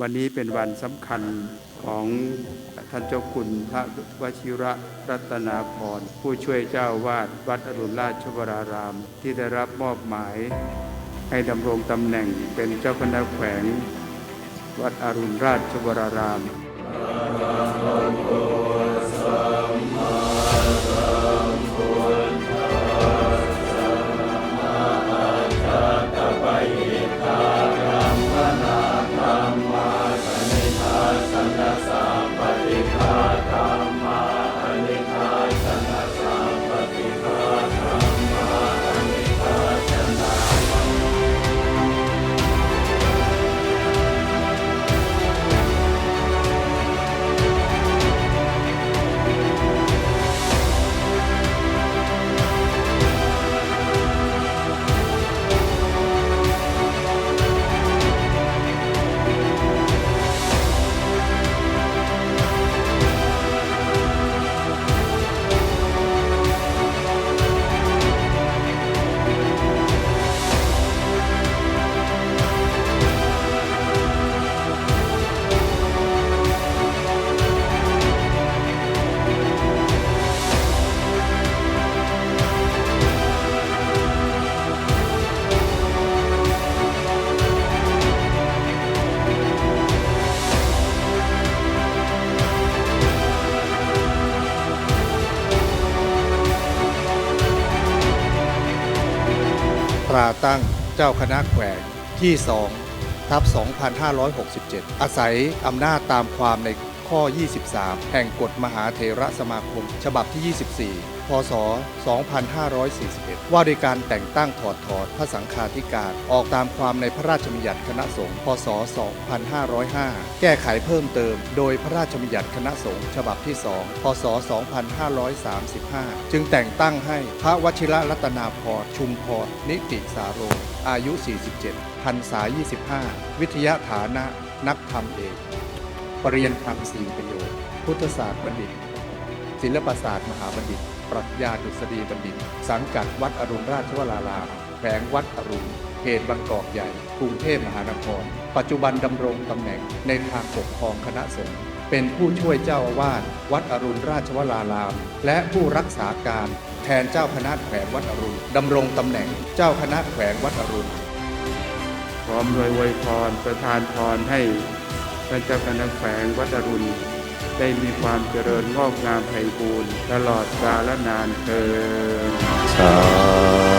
วันนี้เป็นวันสำคัญของท่านเจ้าคุณพระวชิระรัตนาพรผู้ช่วยเจ้าวาดวัดอรุณราชวราราม ที่ได้รับมอบหมาย ให้ดำรงตำแหน่งเป็นเจ้าคณะแขวง วัดอรุณราชวราราม ราตั้งเจ้าคณะแขวงที่ 2 ทับ 2567 อาศัยอำนาจตามความในข้อ 23 แห่งกฎมหาเถระสมาคม ฉบับที่ 24 พศ 2541 ว่าด้วยการแต่งตั้งถอดถอนพระสังฆาธิการ ออกตามความในพระราชบัญญัติคณะสงฆ์ พศ 2505 แก้ไขเพิ่มเติม โดยพระราชบัญญัติคณะสงฆ์ฉบับที่ 2 พศ 2535 จึงแต่งตั้งให้พระวชิระรัตนาพร ชุมพร นิติสาโร อายุ 47พรรษา 25 วิทยาฐานะนักธรรมเอกปรริญญาธรรมสี่ประโยชน์ พุทธศาสตร์บัณฑิต ศิลปศาสตร์มหาบัณฑิต ปรัชญาดุษฎีบัณฑิต สังกัดวัดอรุณราชวรารามแขวงวัดอรุณเขตบางกอกใหญ่ กรุงเทพมหานคร ปัจจุบันดำรงตำแหน่งในทางปกครองคณะสงฆ์เป็นผู้ช่วยเจ้าอาวาสวัดอรุณราชวราราม และผู้รักษาการแทนเจ้าคณะแขวงวัดอรุณดำรงตำแหน่งเจ้าคณะแขวงวัดอรุณพร้อมด้วยวยพรประทานพรให้ท่านเจ้าคณะแขวงวัดอรุณ ได้มีความเจริญงอกงามไพบูรณ์ตลอดกาลนานเทอญสา